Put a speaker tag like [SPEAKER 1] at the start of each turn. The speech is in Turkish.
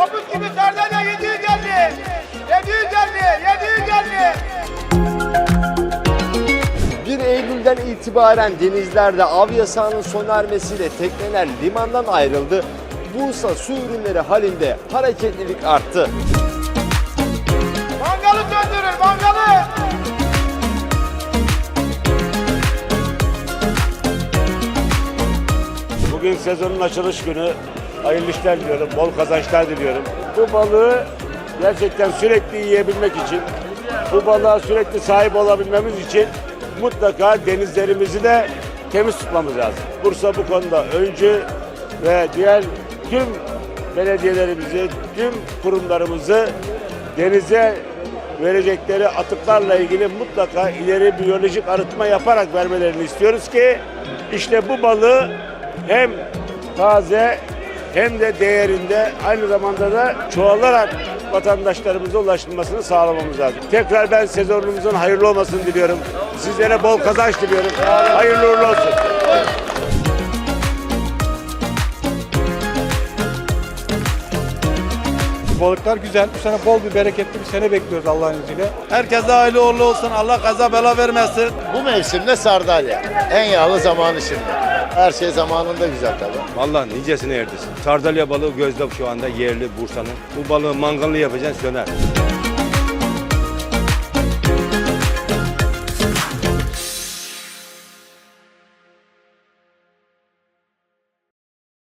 [SPEAKER 1] Topuz gibi sardalya 700 geldi. 700 geldi. 700 geldi.
[SPEAKER 2] 1 Eylül'den itibaren denizlerde av yasağının sona ermesiyle tekneler limandan ayrıldı. Bursa su ürünleri halinde hareketlilik arttı.
[SPEAKER 1] Mangalı söndürün mangalı.
[SPEAKER 3] Bugün sezonun açılış günü. Hayırlı işler diliyorum, bol kazançlar diliyorum. Bu balığı gerçekten sürekli yiyebilmek için, bu balığa sürekli sahip olabilmemiz için mutlaka denizlerimizi de temiz tutmamız lazım. Bursa bu konuda öncü ve diğer tüm belediyelerimizi, tüm kurumlarımızı denize verecekleri atıklarla ilgili mutlaka ileri biyolojik arıtma yaparak vermelerini istiyoruz ki işte bu balığı hem taze hem de değerinde aynı zamanda da çoğalarak vatandaşlarımıza ulaştırmasını sağlamamız lazım. Tekrar ben sezonumuzun hayırlı olmasını diliyorum. Sizlere bol kazanç diliyorum. Hayırlı uğurlu olsun.
[SPEAKER 4] Balıklar güzel. Bu sene bol bir bereketli bir sene bekliyoruz Allah'ın izniyle.
[SPEAKER 5] Herkese hayırlı uğurlu olsun. Allah kaza bela vermesin.
[SPEAKER 6] Bu mevsimde sardalya. En yağlı zamanı şimdi. Her şey zamanında güzel tabii.
[SPEAKER 7] Vallahi nicesine erdirsin. Sardalya balığı gözde şu anda yerli Bursa'nın. Bu balığı mangalını yapacaksın söner.